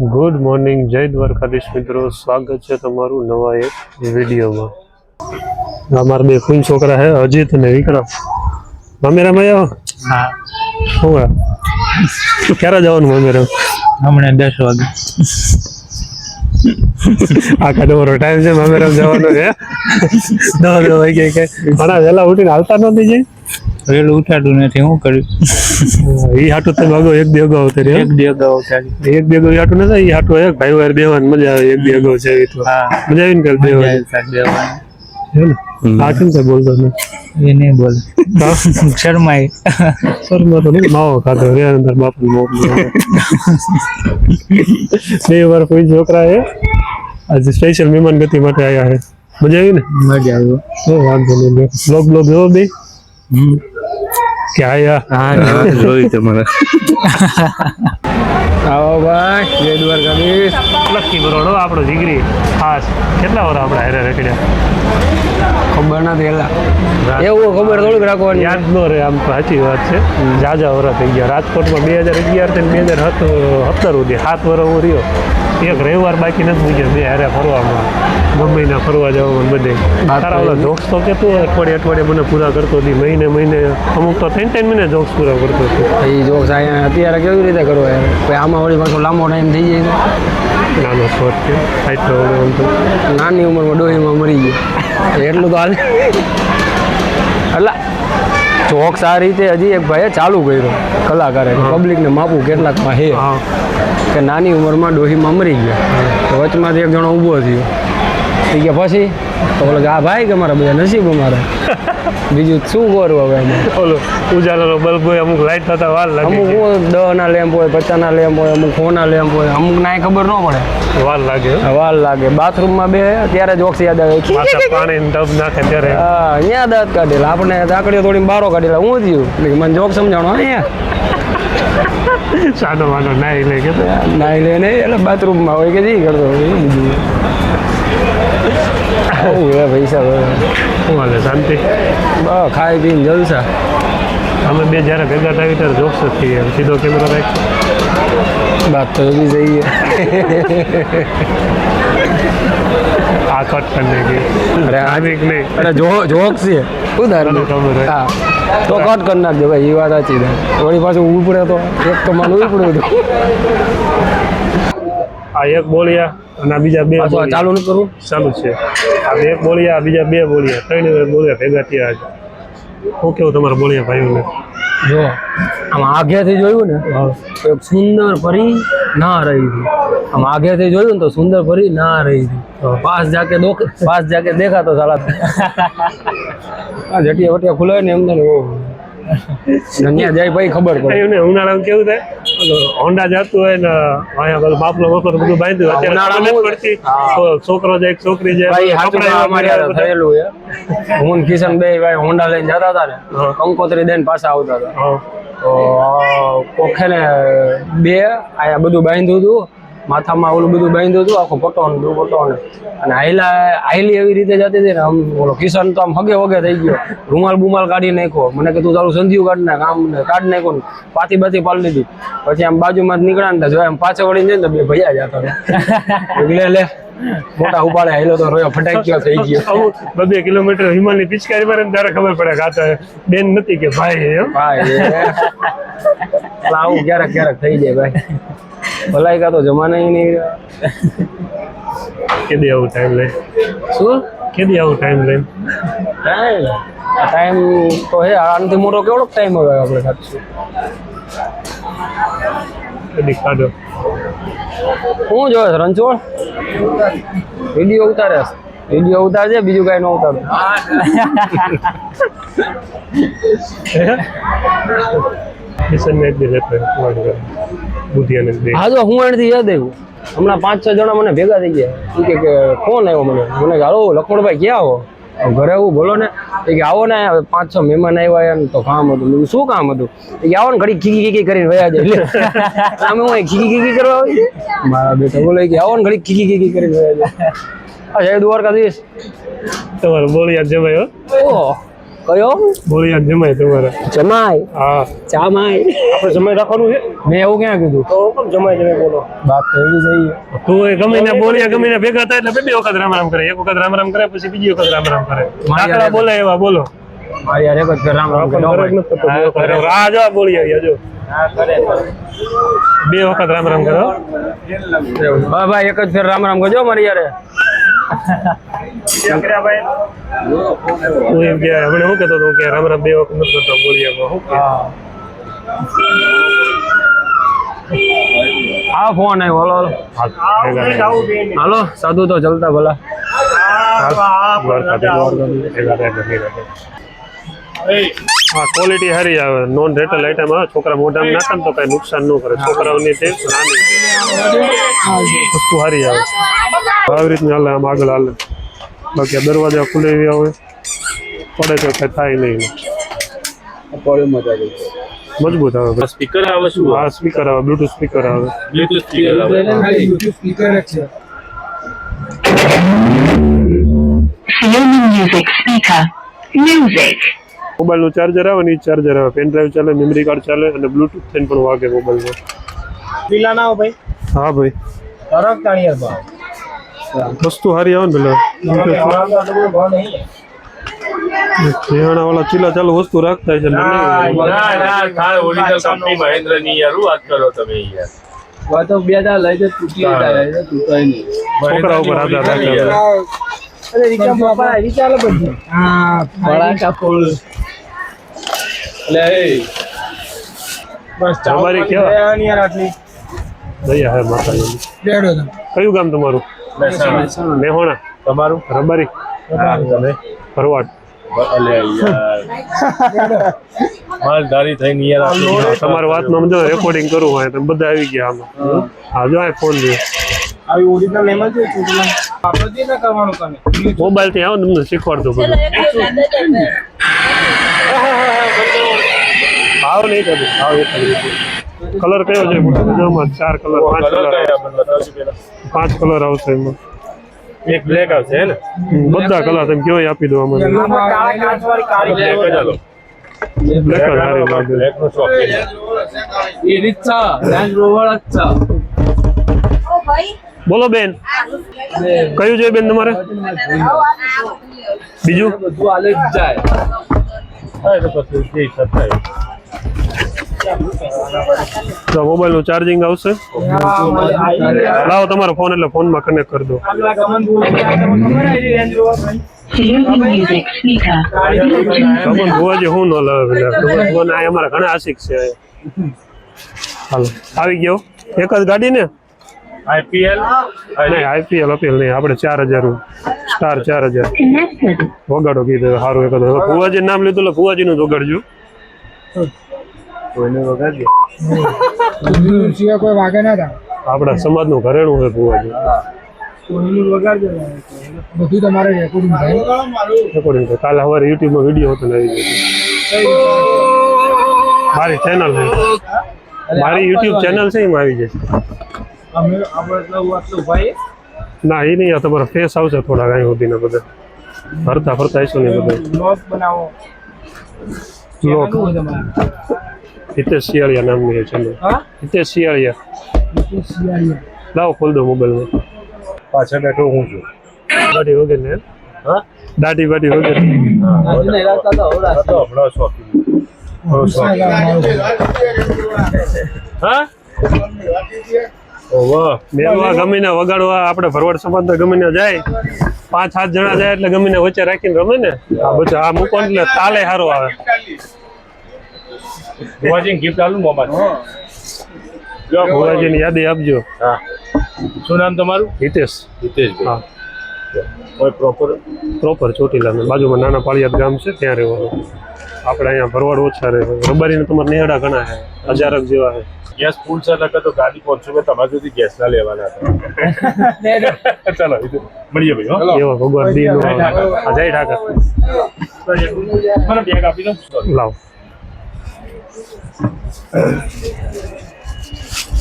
Good morning જય દ્વારકાધીશ મિત્રો. સ્વાગત છે તમારું નવા એક વિડીયોમાં. અમારા બે ફૂન છોકરા છે અજીત અને વિક્રમ. મામેરામ આવ્યો હા. શું ક્યારે જવાનું મામેરામ? હમણાં દસ વાગે. આખા તમારો ટાઈમ છે મામેરામ જવાનો છે. દસ વાગે કે ઘણા વહેલા ઉઠીને હાલતા નથી જાય વહેલું ઉઠાડું નથી હું કર્યું? એ હાટું તમે અગાઉ એક બે અગાઉ આવતી એક બે અગાઉ ઉઠાડી એક બે અગાઉ હાટું નથી એ હાટું એક ભાઈ વાર બેવાની મજા આવે એક બે અગાઉ છે એ તો મજા આવી ને કાલ મજા બેવાની આવી? આ કેમ છે બોલતો નહીં એ નહીં બોલે. હા? શરમાય. શર્મા તો નહીં માવો ખાધો. રે અંદર બાપુ બે વાર કોઈ છોકરા એ આજે સ્પેશિયલ મહેમાન ગતિ માટે આવ્યા છે મજા આવી ને? મજા આવ્યો બહુ વાંધો નહીં લો. બ્લોગ બ્લોગ જોવો બે? કે આયા? હા જોઈ તમારે. આવો ભાઈ જય દ્વારકાધીશ. લકી બરોડો આપણો જીગરી. ખાસ. કેટલા વાર આપણે હારે રખડ્યા? ખબર નથી એલા. એવું ખબર થોડુંક રાખવાની. યાદ ન રહે આમ તો સાચી વાત છે. જાજા વરા થઈ ગયા. રાજકોટમાં બે હજાર અગિયારથી બે હજાર સત્તર સુધી સાત વર્ષ હું રહ્યો. એક રવિવાર બાકી નથી મૂક્યો બે હારે ફરવામાં. ના ફરવા જવામાં બધે. તારા ઓલા જોક્સ તો કેતો હોય અઠવાડિયે અઠવાડિયે મને પૂરા કરતો હતી મહિને મહિને. અમુક તો ત્રણ ત્રણ મહિને જોક્સ પૂરા કરતો હતો. એ જોક્સ અહીંયા અત્યારે કેવી રીતે કરો યાર કોઈ આમાં વળી પાછો લાંબો ટાઈમ થઈ જાય નાનો શોર્ટ છે આટલો તો તો. નાની ઉંમરમાં ડોહીમાં મરી ગયો. એટલું તો હાલ જોક્સ આ રીતે હજી એક ભાઈએ ચાલુ કર્યો કલાકારે. પબ્લિકને માપવું કેટલાકમાં હે. કે નાની ઉંમરમાં ડોહીમાં મરી ગયા. તો વચમાંથી એક જણો ઊભો થયો. એ કે પછી? તો બોલે આ ભાઈ કે મારા બધા નસીબ અમારા. બીજું શું કરવું હવે ઓલો ઉજાલાનો બલ્બ હોય અમુક લાઈટ થતા વાર લાગે અમુક હું દહ ના લેમ્પ હોય પચાસના લેમ્પ હોય અમુક સોના લેમ્પ હોય અમુક ના ખબર ન પડે. વાર લાગે. વાર લાગે. બાથરૂમમાં બે ત્યારે જોક્સ યાદ આવે. પાણી ટબ નાખે ત્યારે. હા અહીંયા દાંત કાઢેલા. આપણે દાકડીઓ થોડી બારો કાઢેલા. હું થયું? મને જોક સમજાણો અહીંયા. સાનો વાનો નાઈ લે કે નાઈ લે નહીં એટલે બાથરૂમમાં હોય કે જી કરતો હોય હે પૈસા હવે. શું હાલે શાંતિ? બસ ખાઈ પીને જલસા. અમે બે જ્યારે ભેગા થાય ત્યારે જોક્સ જ થઈએ સીધો કેમેરો રાખ. બાત તો બી જઈએ આ કટ કરને કે અરે આ ધાર્મિક નહીં. અરે જો જોક્સ છે. હોય. હા. તો કટ કરી નાખજો ભાઈ એ વાત સાચી છે. વળી પાછું ઉપડે તો. એક કમાલ ઉપડે ઉપડ્યું હતું આ એક બોલ્યા અને બીજા બે. ચાલુ ન કરું? ચાલુ છે. આ બે બોલ્યા બીજા બે બોલ્યા ત્રણ બોલ્યા ભેગા થયા છે. શું કેવું તમારા બોલિયા ભાઈઓને? જો આમ આગેથી જોયું ને તો એક સુંદર પરી ના રહી હતી. આમ આગેથી જોયું ને તો સુંદર પરી ના રહી હતી. પાસ જાકે દોખ પાસ જાકે દેખાતો સાલા. જટિયા વટિયા ખુલાય ને એમને ત્યાં જાય ભાઈ ખબર પડે. ભાઈઓને ઉનાળામાં કેવું થાય? હોન્ડા જતું હોય ને અહીંયા બધું બાપલો મફત બધું બાંધ્યું. અત્યારે પડતી. છોકરો જાય છોકરી જાય. થયેલું છે. હું કિશન બે ભાઈ હોન્ડા લઈને જતા હતા ને કંકોત્રી દઈને પાછા આવતા હતા. તો કોખે ને બે આયા બધું બાંધ્યું હતું. માથામાં ઓલું બધું બાંધ્યું હતું આખો પટોન ને દુપટ્ટો ને. અને આયલા આયલી એવી રીતે જતી હતી ને આમ ઓલો કિશન તો આમ હગે વગે થઈ ગયો. રૂમાલ બુમાલ કાઢી નાખ્યો. મને કે તું તારું સંધ્યું કાઢ નાખ આમ ને કાઢ નાખ્યો ને. પાતી બાતી પાડી લીધી. પછી આમ બાજુમાં જ નીકળ્યા ને તો જો એમ પાછળ વળીને જાય ને બે ભૈયા જતો એટલે લે લે મોટા ઉપાડે હેલો તો રોયો ફટાઈ ગયો થઈ ગયો. બબે કિલોમીટર હિમાલય પિચકારી મારે ને ત્યારે ખબર પડે કે બેન નથી કે ભાઈ ભાઈ. આવું ક્યારેક ક્યારેક થઈ જાય ભાઈ. ભલાઈ કા તો જમાના નહીં કેદી આવું ટાઈમ લે? શું? કેદી આવું ટાઈમ લે? ટાઈમ ટાઈમ તો હે આનાથી મોટો કેવડો ટાઈમ હવે આપણે કાઢશું કેદી કાઢો. હું જોવે રણછોડ? વીડિયો ઉતારે વીડિયો ઉતારજે બીજું કાંઈ ન ઉતાર. કિશન ને એક દી લેતો હા તો હું એનાથી યાદ આવ્યું. હમણાં પાંચ છ જણા મને ભેગા થઈ ગયા. કે કોણ આવ્યો મને. મને કે હાલો લખોડભાઈ ક્યાં આવો? ઘરે આવું. બોલો ને. એ કે આવો ને પાંચ છ મહેમાન આવ્યા એમ તો કામ હતું. મેં શું કામ હતું? એ કે આવો ને ઘડી ખીકી ખીકી કરીને વયા જાય. અમે હું ખીકી ખીકી કરવા આવી મારા બેટા બોલે કે આવો ને ઘડી ખીકી ખીકી કરીને વયા જાય. જય દ્વારકાધીશ. તમારે બોલિયા જમાય? હો ઓહ. કયો? બોલિયા જમાય તમારે. જમાય? હા. જમાય. આપણે જમાય રાખવાનું છે? મેં એવું ક્યાં કીધું? તો કેમ જમાય જમાય બોલો. બાપ તો એવી જઈએ. તો એ ગમે ને બોલિયા ગમે ને ભેગા થાય એટલે બે બે વખત રામ રામ કરે. એક વખત રામ રામ કરે પછી બીજી વખત રામ રામ કરે. દાખલા બોલે એવા બોલો. મારી યાર એક જ રામ રામ કરે. આ જો બોલિયા જો. બે વખત રામ રામ કરો. ભાઈ એક જ ફેર રામ રામ કરજો મારી યારે તું એમ કે હમણાં શું કહેતો હતો? કે રામ રામ બે વખત નથી કરતો બોલિયામાં આ ફોન આવ્યો હલો હલો. સાધુ તો ચલતા ભલા. દ્વારકાથી ભેગા થાય એટલે ભેગા થાય. હા ક્વોલિટી સારી આવે. નોન રેટલ આઈટમ આવે. છોકરા મોઢામાં નાખે ને તો કઈ નુકસાન ન કરે. છોકરાઓની તે નાની વસ્તુ સારી આવે. આવી રીતની હાલે આમ આગળ હાલે. બાકી આ દરવાજા ખુલે એવી આવે. પડે તો કઈ થાય નહીં. મજબૂત આવે. સ્પીકર આવે શું? આ સ્પીકર આવે. બ્લુટૂથ સ્પીકર આવે. બ્લૂટૂથ સ્પીકર આવે. Xiaomi Music Speaker. Music. મોબાઈલનું ચાર્જર આવે ને એ ચાર્જર આવે પેન ડ્રાઈવ ચાલે મેમરી કાર્ડ ચાલે અને બ્લુટૂથ થઈને પણ વાગે મોબાઈલમાં પીલા ના ભાઈ હા ભાઈ તરફ તાણીયર ભાવ વસ્તુ સારી આવે ને પેલા વાળા ચીલા ચાલુ વસ્તુ રાખતા છે એટલે નહીં. ના ના થાય ઓરિજિનલ કંપની મહેન્દ્રની યાર વાત કરો તમે યાર તો બે હજાર લઈ જાય તૂટી જાય તૂટાય નહીં છોકરા ઉપર આધાર રાખે રિક્ષા બધી હા બસ તમારી કેવા? યાર આટલી દયા હે માતાજી બેડો કયું ગામ તમારું મહેસાણા. મેહોણા તમારું રબારી ભરવાડ માલધારી થઈને યાર તમારી વાતમાં જો રેકોર્ડિંગ કરવું હોય તો બધા આવી ગયા આમાં હા જો આ ફોન છે આવી ઓરિજિનલ એમ જ આપણે ના કરવાનું તમે મોબાઈલથી આવો ને તમને શીખવાડતો બધું ભાવ નહીં થતું ભાવ એક કલર કયો છે? મોટામાં ચાર કલર પાંચ કલર પાંચ કલર આવશે એમાં. એક બ્લેક આવશે હે ને? બધા કલર તમે કયો આપી દો કાળી બ્લેક જ બ્લેક સારી બ્લેક નો શોખ છે. એ રીતસા રેન્જ રોવર અચ્છા ઓ ભાઈ. બોલો બેન. કયું જોઈએ બેન તમારે? બીજું? બધું આલે જાય. હા એટલે પછી તો મોબાઈલનું ચાર્જિંગ આવશે? લાવો તમારો ફોન એટલે ફોનમાં કનેક્ટ કરી દો. ભુવાજી હું ન લાવે અમારા ઘણા આશિક છે. હાલો. આવી ગયો. એક જ ગાડી ને? આઈપીએલ નહીં આઈપીએલ અપીલ નહીં. આપણે ચાર હજાર સ્ટાર ચાર હજાર. વગાડો કીધું. સારું એક ફુવાજી નામ લીધું એટલે ભુવાજી નું જ વગાડજો. કોઈને વગાડજો કોઈ વાગે ના થાય. આપણા સમાજનું ઘરેણું હોય ભુવાજી બધું તમારે રેકોર્ડિંગ થાય. રેકોર્ડિંગ તો કાલે સવારે યુટ્યુબમાં વીડિયો હતો ને આવી ગયો. મારી ચેનલ છે. મારી યુટ્યુબ ચેનલ છે એમાં આવી જશે. અમે આપણે ભાઈ. ના એ નહીં આ તમારા ફેસ આવશે થોડા કાંઈ સુધીના બધા. ફરતા ફરતા આવીશું ને બધા. બ્લોગ બનાવો. હિતેશ શિયાળિયા નામની છે ચેનલ હિતેશ શિયાળિયા લાવો ખોલ દો મોબાઈલમાં પાછળ બેઠો હું છું. દાઢી વગર ને. હા? દાઢી બાઢી વગર હા તો હમણાં શોખીન હા? ઓવા મેલવા ગમીને વગાડવા આપણે ભરવાડ સમાજ ગમીને જાય. પાંચ સાત જણા જાય એટલે ગમીને વચ્ચે રાખીને રમે ને? આ બધું આ મૂકો એટલે તાલે સારો આવે. ભુવાજીને ગિફ્ટ આલું મોમાં જો ભુવાજીની યાદી આપજો. હા. શું નામ તમારું? હિતેશ. હિતેશભાઈ. હા. કોઈ પ્રોપર પ્રોપર ચોટીલા બાજુમાં નાના પાળિયાદ ગામ છે ત્યાં રહેવાનું. આપણે અહીંયા ભરવાડ ઓછા રહે. રબારીને તમારે નેહડા ઘણા છે. હજારક જેવા છે. ગેસ ફૂલ છે એટલે તો ગાડી પહોંચું કે તમારા સુધી ગેસ ના લેવાના હતા. ચાલો મળીએ ભાઈ એવા ભગવાન દી જય ઠાકર મને બેગ આપી દો. લાવ.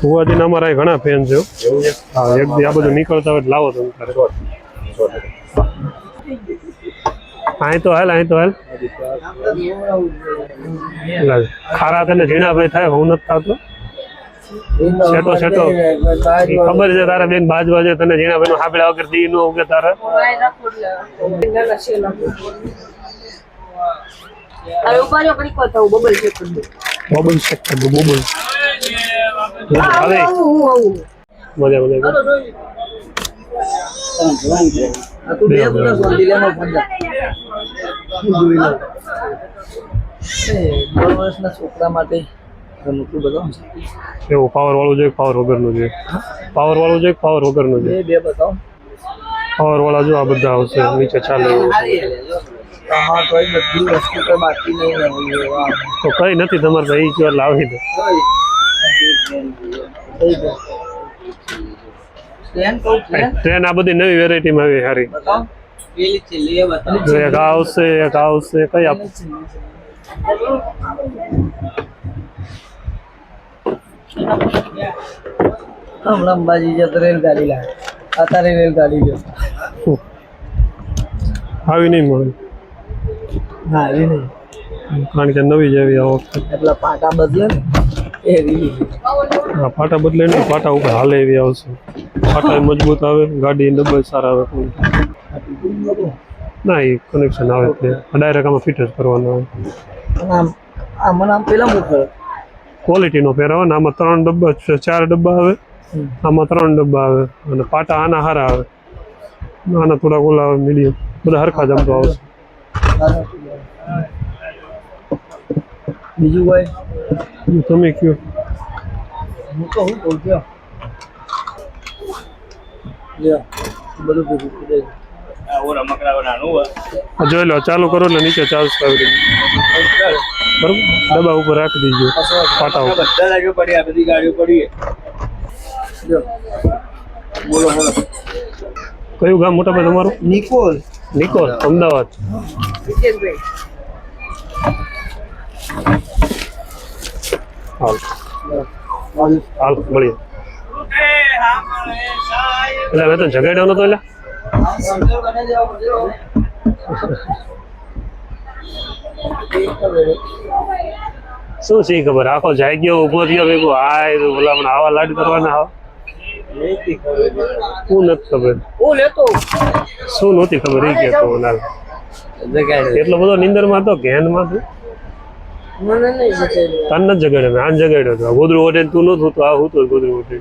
ભુવાજીના અમારા ઘણા ફેન છે હો. છે એક આ બધું નીકળતા હોય લાવો તમે. અહીં તો હાલ, અહીં તો હાલ. ખારા તને ઝીણાભાઈ થાય, હું નથી થતો. સેટો ઈ ખબર છે તારા બેન બાજવા છે, તને ઝીણાભાઈ નું હાબડા વગર દી નો ઉગે તારે. હવે ઉપાડ્યો કરી ઘડીક બબલ થવું બબલ ચેક કરી દો. બોબલ. શેક કર દો બોબલ હવે. આવું, આવું, આવું. મજા મજા. બે બે. વર્ષના છોકરા માટે એવું પાવર વાળું જોઈએ પાવર વગરનું જોઈએ. પાવર વાળું જોઈએ પાવર વગરનું જોઈએ. પાવર વાળા જો આ બધા આવશે નીચે ચાલે તો કઈ નથી તમારે તો એ કયો લાવી દો. ટ્રેન આ બધી નવી વેરાયટીમાં આવી સારી એક આવશે એક આવશે કઈ આપ અંબાજી જતો રેલગાડી લાવે. અત્યારે રેલગાડી જો આવી નહીં મળે. હા એ નહીં. કારણ કે નવી જ આવી આ વખતે એટલે પાટા બદલે ને એવી હા પાટા બદલે ને પાટા ઉપર હાલે એવી આવશે. પાટા મજબૂત આવે ગાડી ડબલ સારા આવે. ના એ કનેક્શન આવે એટલે ડાયરેક્ટ આમાં ફિટ જ કરવાનો આવે આમ મને આમ પેલા મુખર ક્વોલિટીનો આવે ને આમાં ત્રણ ડબ્બા ચાર ડબ્બા આવે. આમાં ત્રણ ડબ્બા આવે અને પાટા આના હારા આવે. આના થોડાક ઓલા મીડિયમ બધા હરખા જ આમ આવશે. બીજું કોઈ તમે કયો? હું તો હું કહું છું બધું ભેગું કરી જોઈ લો ચાલુ કરો ને નીચે ચાલુ આવી રીતે બરોબર? ડબ્બા ઉપર રાખી દીજો. પાટા ઉપર. પડી બોલો બોલો. કયું ગામ મોટા ભાઈ તમારું? નિકોલ. નિકોલ અમદાવાદ. હાલ. હાલ મળીએ. એટલે હવે તો જગાડ્યો નતો એટલે. શું છે ખબર? આખો જાય ગયો ઊભો થયો ભેગો આ એ તો ભલા મને આવા લાડ કરવાના આવા શું નથી ખબર? શું નહોતી ખબર? એ કે તો એટલો બધો નિંદરમાં હતો કે માં તું મને નહીં જશે તન નથી જગાડ્યો મેં આન જગાડ્યો હતો. ગોદરું ઓઢે તું નતું તો આ હું તો ગોદરું ઓઢે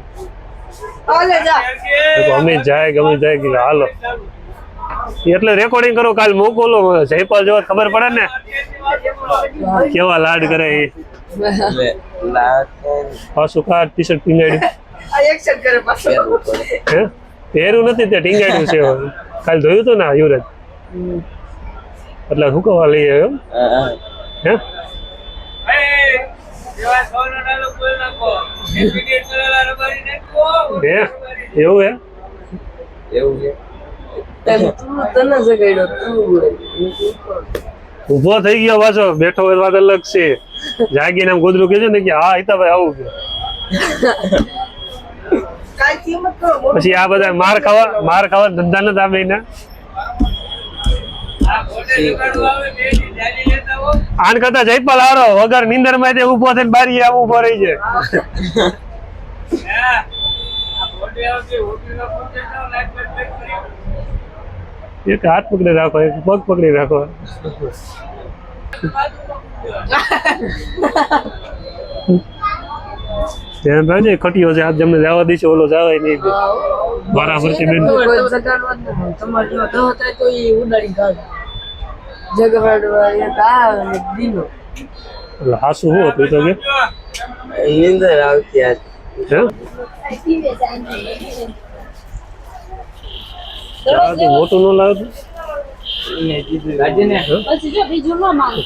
અમે જાય ગમે જાય કે હાલો. એટલે રેકોર્ડિંગ કરો કાલ મોકલો. જયપાલ જેવા ખબર પડે ને? કેવા લાડ કરે એ. પાછું કાર ટી શર્ટ ટીંગાડ્યું આ એક્શન કરે પાછો. હે? પહેર્યું નથી તે ટીંગાડ્યું છે કાલ ધોયું હતું ને યુવરાજ? એટલે શું કહેવા લઈ આવ્યો હે હે. એવું હે? તને જગાડ્યો ઊભો થઈ ગયો પાછો બેઠો હોય વાત અલગ છે. જાગીને આમ ગોદરું કેજો ને કે હા હિતાભાઈ આવું કે. પછી આ બધા માર ખાવા માર ખાવા ધંધા નથી આ બેયના. આન કરતા જયપાલ આવરો વગર નીંદરમાં ઊભો થઈને બારી આવું ઊભો રહી છે. એક હાથ પકડી રાખો એક પગ પકડી રાખો. ધ્યાન રાખજે. ખટીયો છે આજ જમને જવા દઈશ ઓલો જવાય નહીં. બરાબરથી બેન? કોઈ જગાડવા તમારે જો ન થાય તો એ ઉડાડી કાઢ જગાડવા એક આ દીનો. એટલે હાસુ હો હતું એ તો કે? નીંદર આવતી આજ મોટું ન લાવતું ગાડીને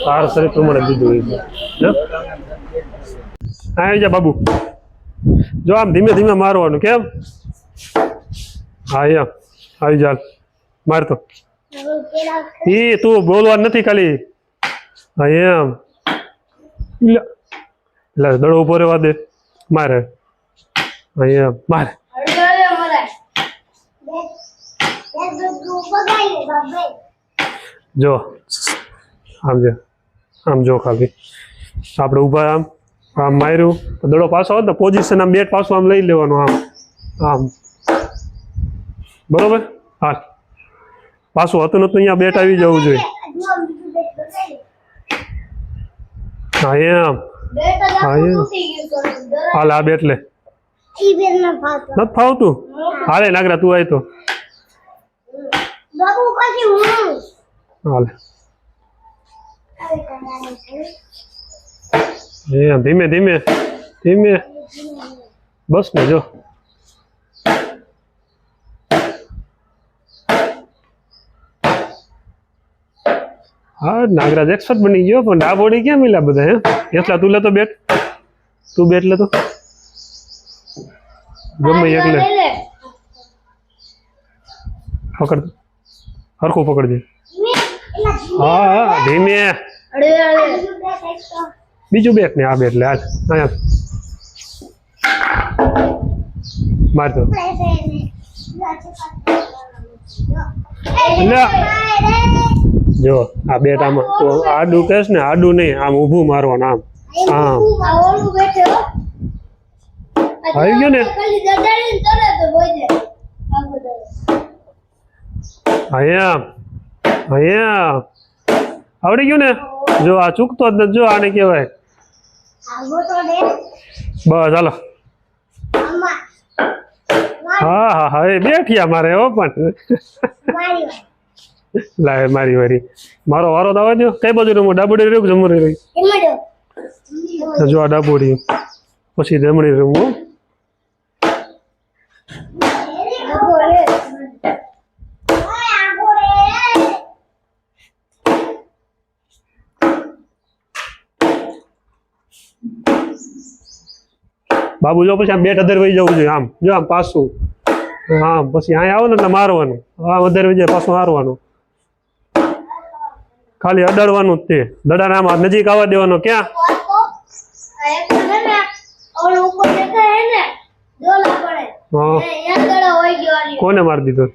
તાર શરીર પ્રમાણે દીધું હોય છે આવી જા બાબુ. જો આમ ધીમે ધીમે મારવાનું, કેમ? હા એમ આવી ચાલ મારતો. ઈ તું બોલવાનું નથી ખાલી. હા એમ લે. લે, દડો ઊભો રહેવા દે. મારે. હા એમ મારે. જો. આમ જો. આમ જો ખાલી. આપણે ઊભા આમ. આમ માર્યું. તો દડો પાછો હોત ને પોઝિશન આમ બેટ પાછું આમ લઈ લેવાનું આમ. આમ. બરોબર? હા પાછું હતું નતું, અહીંયા બેટ આવી જવું જોઈએ. હા એમ હા એમ હાલ, આ બેટ લે. નથી હાલે નાગરા તું આય તો. હાલે. ધીમે ધીમે ધીમે. બસ ને જો. હા નાગરાજ એક્સપર્ટ બની ગયો પણ આ બોડી ક્યાં મિલા બધા હે? એટલા તું લેતો બેટ. તું બેટ લેતો ગમે એકલે. પકડ. હરખું પકડજે. હા હા ધીમે. બીજું બેટ ને આ બેટ લે હાલ અહીંયા. મારતો લે જો આ બેટ આમાં તો આડું કહેશ ને આડું નહીં આમ ઊભું મારવાનું આમ. આમ આવી ગયું ને? અહીંયા અહીંયા. આવડી ગયું ને? જો આ ચૂકતો જ નથી જો આને કહેવાય. બસ હાલો. હા હા હા એ બેઠી મારે હો પણ. લાવે મારી વારી. મારો વારો દાવા દો કઈ બાજુ રમું ડાબોડી રહ્યું જમણી રહી જો આ ડાબોડી. પછી જમણી રમવું બાબુ, જો પછી આમ બેટ અધર વહી જવું જોઈએ, આમ, જો આમ પાછું. હા, પછી અહીંયા આવો ને એટલે મારવાનું. આમ અધર વહી જાય, પાછું મારવાનું ખાલી અડાડવાનું જ તે. દડાને આમાં નજીક આવવા દેવાનો. ક્યાં? કોને મારી દીધો?